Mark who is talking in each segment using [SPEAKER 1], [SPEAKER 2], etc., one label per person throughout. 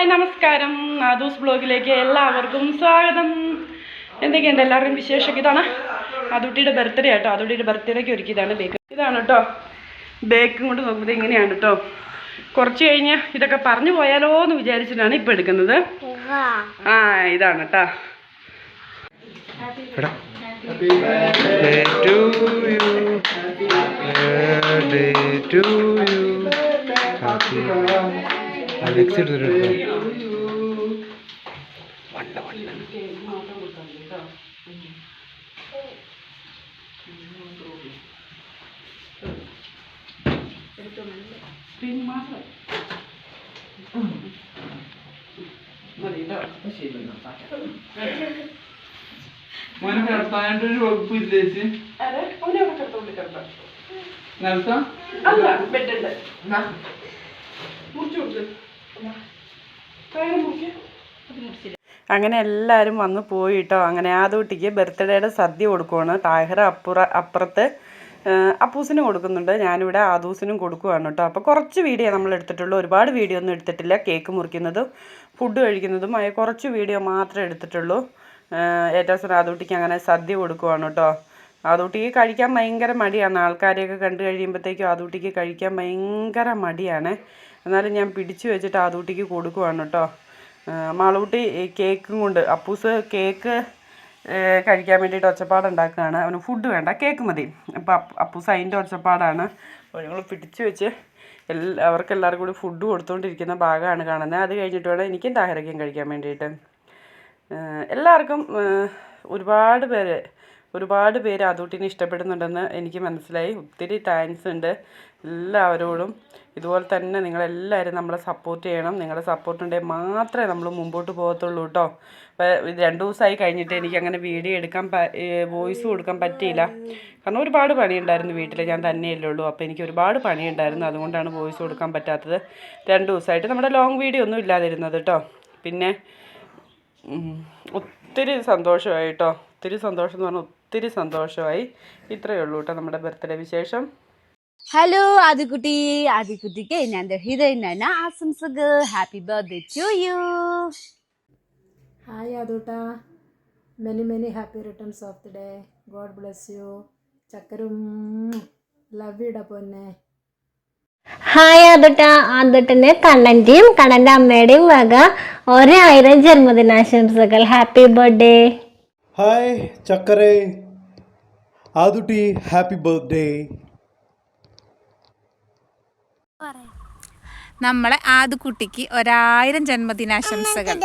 [SPEAKER 1] Hi നമസ്കാരം. നാദൂസ് ബ്ലോഗിലേക്ക് എല്ലാവർക്കും സ്വാഗതം. എന്തൊക്കെയുണ്ട് എല്ലാവരുടെയും വിശേഷമൊക്കെ? ഇതാണ് അതുട്ടിയുടെ ബർത്ത്ഡേ ആട്ടോ. അതുട്ടിയുടെ ബർത്ത്ഡേക്ക് ഒരുക്കിയതാണ് ബേക്ക്. ഇതാണ് കേട്ടോ. ബേക്കും കൊണ്ട് നോക്കുമ്പോൾ ഇങ്ങനെയാണ് കേട്ടോ. കുറച്ച് കഴിഞ്ഞ് ഇതൊക്കെ പറഞ്ഞു പോയാലോ എന്ന് വിചാരിച്ചിട്ടാണ് ഇപ്പം എടുക്കുന്നത്. ആ ഇതാണ് കേട്ടോ.
[SPEAKER 2] Birthday to you. Birthday to you. Happy.
[SPEAKER 3] മോനെ കിടത്താനായിട്ട് ഒരു വകുപ്പ് ഇല്ലേച്ച്
[SPEAKER 1] അതെ അവനെ അവിടെ അങ്ങനെ എല്ലാവരും വന്ന് പോയി കേട്ടോ അങ്ങനെ ആദൂട്ടിക്ക് ബർത്ത്ഡേയുടെ സദ്യ കൊടുക്കുവാണ്. താഹിറ അപ്പുറ അപ്പുറത്ത് അപ്പൂസിന് കൊടുക്കുന്നുണ്ട്. ഞാനിവിടെ ആദൂസിനും കൊടുക്കുവാണ് കേട്ടോ. അപ്പോൾ കുറച്ച് വീഡിയോ നമ്മൾ എടുത്തിട്ടുള്ളൂ. ഒരുപാട് വീഡിയോ ഒന്നും എടുത്തിട്ടില്ല. കേക്ക് മുറിക്കുന്നതും ഫുഡ് കഴിക്കുന്നതും ആയ കുറച്ച് വീഡിയോ മാത്രമേ എടുത്തിട്ടുള്ളൂ. ഏറ്റവും ആദൂട്ടിക്ക് അങ്ങനെ സദ്യ കൊടുക്കുവാണ് കേട്ടോ. ആദൂട്ടിക്ക് കഴിക്കാൻ ഭയങ്കര മടിയാണ്. ആൾക്കാരെയൊക്കെ കണ്ടു കഴിയുമ്പോഴത്തേക്കും ആദൂട്ടിക്ക് കഴിക്കാൻ ഭയങ്കര മടിയാണ്. എന്നാലും ഞാൻ പിടിച്ചു വെച്ചിട്ട് ആദൂട്ടിക്ക് കൊടുക്കുവാണ് കേട്ടോ. മാളൂട്ടി കേക്കും കൊണ്ട് അപ്പൂസ് കേക്ക് കഴിക്കാൻ വേണ്ടിയിട്ട് ഒച്ചപ്പാടുണ്ടാക്കുകയാണ് അവന് ഫുഡ് വേണ്ട കേക്ക് മതി. അപ്പോൾ അപ്പൂസ് അതിന്റെ ഒച്ചപ്പാടാണ്. അപ്പോൾ ഞങ്ങൾ പിടിച്ചു വെച്ച് എല്ലാ അവർക്ക് എല്ലാവർക്കും കൂടി ഫുഡ് കൊടുത്തുകൊണ്ടിരിക്കുന്ന ഭാഗമാണ് കാണുന്നത് അത് കഴിഞ്ഞിട്ട് വേണം എനിക്കും ദാഹരക്കം കഴിക്കാൻ വേണ്ടിയിട്ട്. എല്ലാവർക്കും ഒരുപാട് പേര് ഒരുപാട് പേര് അതൂട്ടിനെ ഇഷ്ടപ്പെടുന്നുണ്ടെന്ന് എനിക്ക് മനസ്സിലായി. ഒത്തിരി താങ്ക്സ് ഉണ്ട്. എല്ലാവരോടും. ഇതുപോലെ തന്നെ നിങ്ങളെല്ലാവരും നമ്മളെ സപ്പോർട്ട് ചെയ്യണം. നിങ്ങളുടെ സപ്പോർട്ട് ഉണ്ടെങ്കിൽ മാത്രമേ നമ്മൾ മുമ്പോട്ട് പോകത്തുള്ളൂ കേട്ടോ രണ്ട് ദിവസമായി കഴിഞ്ഞിട്ട് എനിക്ക് അങ്ങനെ വീഡിയോ എടുക്കാൻ വോയിസ് കൊടുക്കാൻ പറ്റിയില്ല. കാരണം ഒരുപാട് പണിയുണ്ടായിരുന്നു വീട്ടിൽ ഞാൻ തന്നെയല്ലേ ഉള്ളൂ. അപ്പോൾ എനിക്ക് ഒരുപാട് പണിയുണ്ടായിരുന്നു. അതുകൊണ്ടാണ് വോയിസ് കൊടുക്കാൻ പറ്റാത്തത്. രണ്ട് ദിവസമായിട്ട് നമ്മുടെ ലോങ് വീഡിയോ ഒന്നും ഇല്ലാതിരുന്നത് കേട്ടോ പിന്നെ. ഒത്തിരി സന്തോഷമായി കേട്ടോ ഒത്തിരി സന്തോഷം എന്ന് പറഞ്ഞാൽ ഒത്തിരി സന്തോഷമായി. ഇത്രയേ ഉള്ളൂ കേട്ടോ നമ്മുടെ ബർത്ത്ഡേ വിശേഷം.
[SPEAKER 4] ഹലോ ആദിക്കുട്ടി. ആദിക്കുട്ടിക്ക് ഞാൻ ഹൃദയ ആശംസകൾ. Happy birthday to you
[SPEAKER 5] hi അതുട്ട many many happy returns of the day God bless you ചക്കരും love ഇട പൊന്നെ.
[SPEAKER 6] ഹായ് അതുട്ട അതുട്ടന്റെ കണ്ണന്റെയും കണ്ണന്റെ അമ്മയുടെയും വക. ഒരായിരം ജന്മദിനാശംസകൾ. ഹാപ്പി ബർത്ത്ഡേ
[SPEAKER 2] ഹായ് ചക്കരെ. ആദുട്ടി ഹാപ്പി ബർത്ത്ഡേ.
[SPEAKER 7] നമ്മളെ ആദ്യക്കുട്ടിക്ക് ഒരായിരം ജന്മദിനാശംസകൾ.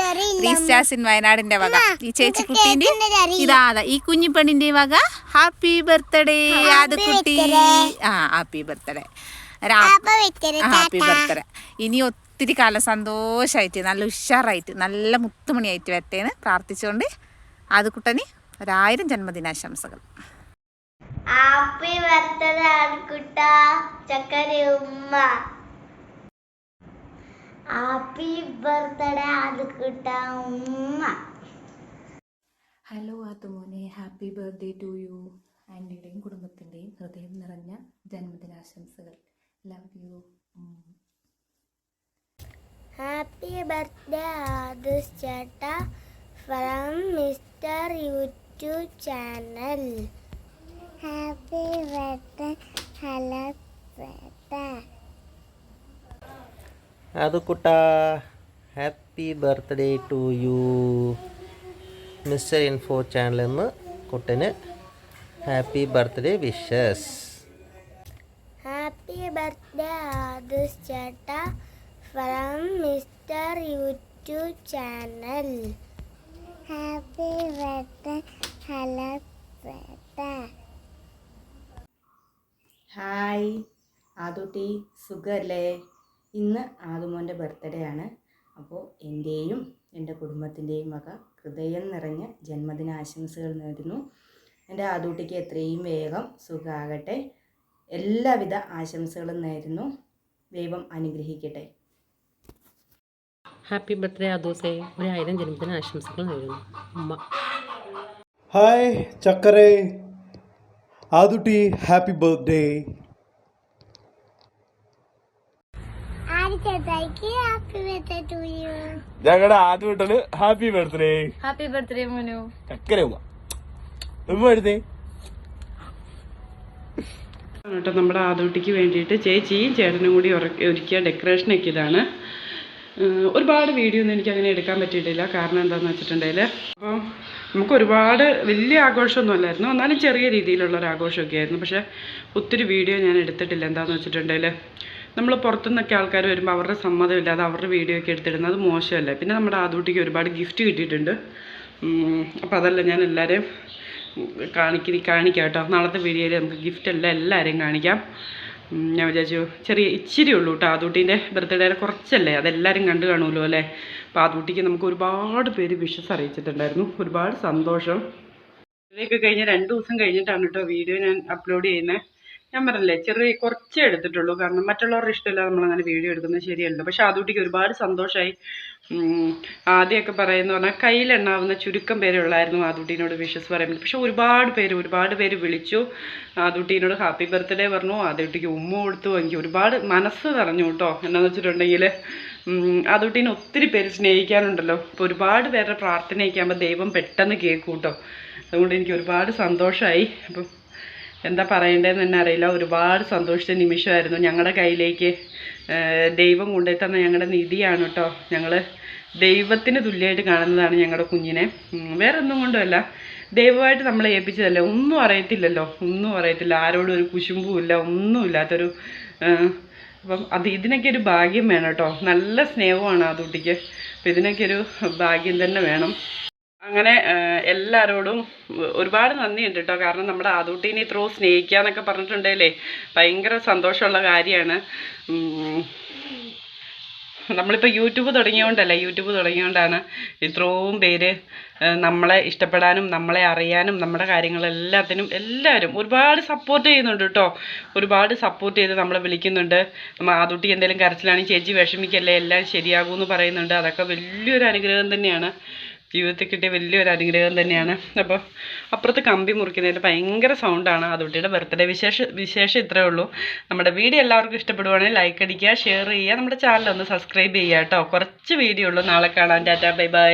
[SPEAKER 7] ഇൻ വയനാടിന്റെ വക. ഈ ചേച്ചിക്കുട്ടീന്റെ ഇതാ ഈ കുഞ്ഞിപ്പെണ്ണിന്റെ വക. ഹാപ്പി ബർത്ത്ഡേ ആദ്യക്കുട്ടി ആ ഹാപ്പി ബർത്ത്ഡേ ഹാപ്പി ബർത്ത്ഡേ ഇനി ഒത്തിരി കാലം സന്തോഷമായിട്ട് നല്ല ഉഷാറായിട്ട് നല്ല മുത്തുമണിയായിട്ട് വരട്ടേന്ന് പ്രാർത്ഥിച്ചുകൊണ്ട് ആദ്യക്കുട്ടന് ഒരായിരം ജന്മദിനാശംസകൾ.
[SPEAKER 8] ഹാപ്പി ബർത്ത്ഡേ ആൺകുട്ട ചക്കര ഉമ്മ. ഹാപ്പി ബർത്ത്ഡേ ആൺകുട്ട ഉമ്മ.
[SPEAKER 9] ഹലോ ആത്തുമോനെ ഹാപ്പി ബർത്ത്ഡേ ടു യു. ആന്റിയുടെയും കുടുംബത്തിന്റെയും ഹൃദയം നിറഞ്ഞ ജന്മദിനാശംസകൾ. ലവ് യു
[SPEAKER 8] ഹാപ്പി ബർത്ത്ഡേ ആദുസ് ചേട്ട. From mister YouTube channel happy birthday hello birthday
[SPEAKER 10] അതുക്കുട്ട happy birthday to you mister info ചാനലിൽ നിന്ന് കുട്ടന് happy birthday wishes
[SPEAKER 8] happy birthday ആദുസ് ചേട്ട. From mister YouTube channel happy birthday hello
[SPEAKER 11] hi ആദുട്ടി സുഖമല്ലേ ഇന്ന് ആദുമോന്റെ birthday ആണ്. അപ്പോൾ എന്റെയും എന്റെ കുടുംബത്തിന്റെയും വക ഹൃദയം നിറഞ്ഞ ജന്മദിന ആശംസകൾ നേരുന്നു. എന്റെ ആദൂട്ടിക്ക് എത്രയും വേഗം സുഖമാകട്ടെ എല്ലാവിധ ആശംസകളും നേരുന്നു. ദൈവം അനുഗ്രഹിക്കട്ടെ.
[SPEAKER 12] ഹാപ്പി ബർത്ത്ഡേ അദോസെ ഒരായിരം ജന്മദിന ആശംസകൾ നേരുന്നു. അമ്മ
[SPEAKER 2] ഹായ് ചക്കരേ. ആദുട്ടി ഹാപ്പി ബർത്ത്ഡേ
[SPEAKER 8] ഞങ്ങളുടെ ആദ്യ you
[SPEAKER 2] happy birthday
[SPEAKER 4] happy birthday മോനു
[SPEAKER 2] ചക്കര ഉമ്മ ഉമ്മ എടുത്തേ
[SPEAKER 1] കേട്ടോ നമ്മുടെ ആദൂട്ടിക്ക് വേണ്ടിയിട്ട് ചേച്ചിയും ചേട്ടനും കൂടി ഒരുക്കിയ ഡെക്കറേഷൻ ഒക്കെ ഇതാണ്. ഒരുപാട് വീഡിയോ ഒന്നും എനിക്ക് അങ്ങനെ എടുക്കാൻ പറ്റിയിട്ടില്ല. കാരണം എന്താണെന്ന് വെച്ചിട്ടുണ്ടെങ്കിൽ അപ്പോൾ നമുക്ക് ഒരുപാട് വലിയ ആഘോഷമൊന്നും അല്ലായിരുന്നു എന്നാലും ചെറിയ രീതിയിലുള്ള ഒരു ആഘോഷമൊക്കെ ആയിരുന്നു. പക്ഷേ ഒത്തിരി വീഡിയോ ഞാൻ എടുത്തിട്ടില്ല. എന്താണെന്ന് വെച്ചിട്ടുണ്ടെങ്കിൽ നമ്മൾ പുറത്തുനിന്നൊക്കെ ആൾക്കാർ വരുമ്പോൾ അവരുടെ സമ്മതമില്ലാതെ അവരുടെ വീഡിയോ ഒക്കെ എടുത്തിടുന്നത് അത് മോശമല്ല? പിന്നെ നമ്മുടെ ആദൂട്ടിക്ക് ഒരുപാട് ഗിഫ്റ്റ് കിട്ടിയിട്ടുണ്ട്. അപ്പോൾ അതല്ല ഞാൻ എല്ലാവരെയും കാണിക്കി കാണിക്കാം കേട്ടോ. നാളത്തെ വീഡിയോയിൽ നമുക്ക് ഗിഫ്റ്റ് എല്ലാം എല്ലാവരെയും കാണിക്കാം. ഞാൻ വിചാരിച്ചു ചെറിയ ഇച്ചിരി ഉള്ളൂ കേട്ടോ ആദൂട്ടീന്റെ ബർത്ത്ഡേയുടെ കുറച്ചല്ലേ? അതെല്ലാവരും കണ്ടു കാണുമല്ലോ അല്ലേ? അപ്പോൾ ആദൂട്ടിക്ക് നമുക്ക് ഒരുപാട് പേര് വിഷസ് അറിയിച്ചിട്ടുണ്ടായിരുന്നു. ഒരുപാട് സന്തോഷം. ഇതൊക്കെ കഴിഞ്ഞ് രണ്ട് ദിവസം കഴിഞ്ഞിട്ടാണ് കേട്ടോ വീഡിയോ ഞാൻ അപ്ലോഡ് ചെയ്യുന്നത് ഞാൻ പറഞ്ഞില്ലേ ചെറിയ കുറച്ചേ എടുത്തിട്ടുള്ളൂ. കാരണം മറ്റുള്ളവരുടെ നമ്മൾ നമ്മളങ്ങനെ വീഡിയോ എടുക്കുന്നത് ശരിയല്ല പക്ഷെ ആദൂട്ടിക്ക് ഒരുപാട് സന്തോഷമായി ആദ്യമൊക്കെ പറയുന്ന പറഞ്ഞാൽ കയ്യിലെണ്ണാവുന്ന ചുരുക്കം പേരേ ഉള്ളായിരുന്നു ആദൂട്ടീനോട് വിഷസ് പറയുന്നത് പക്ഷെ ഒരുപാട് പേര് ഒരുപാട് പേര് വിളിച്ചു. ആദുട്ടീനോട് ഹാപ്പി ബർത്ത്ഡേ പറഞ്ഞു. ആദൂട്ടിക്ക് ഉമ്മ കൊടുത്തു. എനിക്ക് ഒരുപാട് മനസ്സ് നിറഞ്ഞു കേട്ടോ. എന്നാന്ന് വെച്ചിട്ടുണ്ടെങ്കിൽ ആദുട്ടീനെ ഒത്തിരി പേര് സ്നേഹിക്കാനുണ്ടല്ലോ. അപ്പോൾ ഒരുപാട് പേരുടെ പ്രാർത്ഥനയൊക്കെ ആകുമ്പോൾ ദൈവം പെട്ടെന്ന് കേൾക്കും കേട്ടോ. അതുകൊണ്ട് എനിക്ക് ഒരുപാട് സന്തോഷമായി അപ്പം എന്താ പറയേണ്ടതെന്ന് തന്നെ അറിയില്ല. ഒരുപാട് സന്തോഷിച്ച നിമിഷമായിരുന്നു. ഞങ്ങളുടെ കയ്യിലേക്ക് ദൈവം കൊണ്ടുപോയി തന്ന ഞങ്ങളുടെ നിധിയാണ് കേട്ടോ. ഞങ്ങൾ ദൈവത്തിന് തുല്യമായിട്ട് കാണുന്നതാണ് ഞങ്ങളുടെ കുഞ്ഞിനെ. വേറെ ഒന്നും കൊണ്ടുമല്ല. ദൈവമായിട്ട് നമ്മളെ ഏൽപ്പിച്ചതല്ലേ? ഒന്നും അറിയത്തില്ലല്ലോ. ഒന്നും അറിയത്തില്ല. ആരോടും ഒരു കുശുമ്പുമില്ല ഒന്നുമില്ലാത്തൊരു അപ്പം അത് ഇതിനൊക്കെ ഒരു ഭാഗ്യം വേണം കേട്ടോ. നല്ല സ്നേഹമാണ് ആ കുട്ടിക്ക്. അപ്പം ഇതിനൊക്കെ ഒരു ഭാഗ്യം തന്നെ വേണം. അങ്ങനെ എല്ലാവരോടും ഒരുപാട് നന്ദിയുണ്ട് കേട്ടോ കാരണം നമ്മുടെ ആദൂട്ടീനെ ഇത്രയും സ്നേഹിക്കുക എന്നൊക്കെ പറഞ്ഞിട്ടുണ്ടെങ്കിലേ ഭയങ്കര സന്തോഷമുള്ള കാര്യമാണ്. നമ്മളിപ്പോൾ യൂട്യൂബ് തുടങ്ങിയോണ്ടല്ല യൂട്യൂബ് തുടങ്ങിയോണ്ടാണ് ഇത്രയും പേര് നമ്മളെ ഇഷ്ടപ്പെടാനും നമ്മളെ അറിയാനും നമ്മുടെ കാര്യങ്ങളെല്ലാത്തിനും എല്ലാവരും ഒരുപാട് സപ്പോർട്ട് ചെയ്യുന്നുണ്ട് കേട്ടോ ഒരുപാട് സപ്പോർട്ട് ചെയ്ത് നമ്മളെ വിളിക്കുന്നുണ്ട്. നമ്മൾ ആദുട്ടി എന്തെങ്കിലും കരച്ചിലാണെങ്കിൽ ചേച്ചി വിഷമിക്കല്ലേ എല്ലാം ശരിയാകുമെന്ന് പറയുന്നുണ്ട്. അതൊക്കെ വലിയൊരു അനുഗ്രഹം തന്നെയാണ്. ജീവിതത്തിൽ കിട്ടിയ വലിയൊരു അനുഗ്രഹം തന്നെയാണ്. അപ്പോൾ അപ്പുറത്ത് കമ്പി മുറിക്കുന്നതിൽ ഭയങ്കര സൗണ്ടാണ് അതുകുട്ടിയുടെ ബർത്ത്ഡേ വിശേഷ വിശേഷം ഇത്രയേ ഉള്ളൂ. നമ്മുടെ വീഡിയോ എല്ലാവർക്കും ഇഷ്ടപ്പെടുവാണെങ്കിൽ ലൈക്ക് അടിക്കുക ഷെയർ ചെയ്യുക നമ്മുടെ ചാനൽ ഒന്ന് സബ്സ്ക്രൈബ് ചെയ്യുക കേട്ടോ. കുറച്ച് വീഡിയോ ഉള്ളൂ. നാളെ കാണാം. Tata bye bye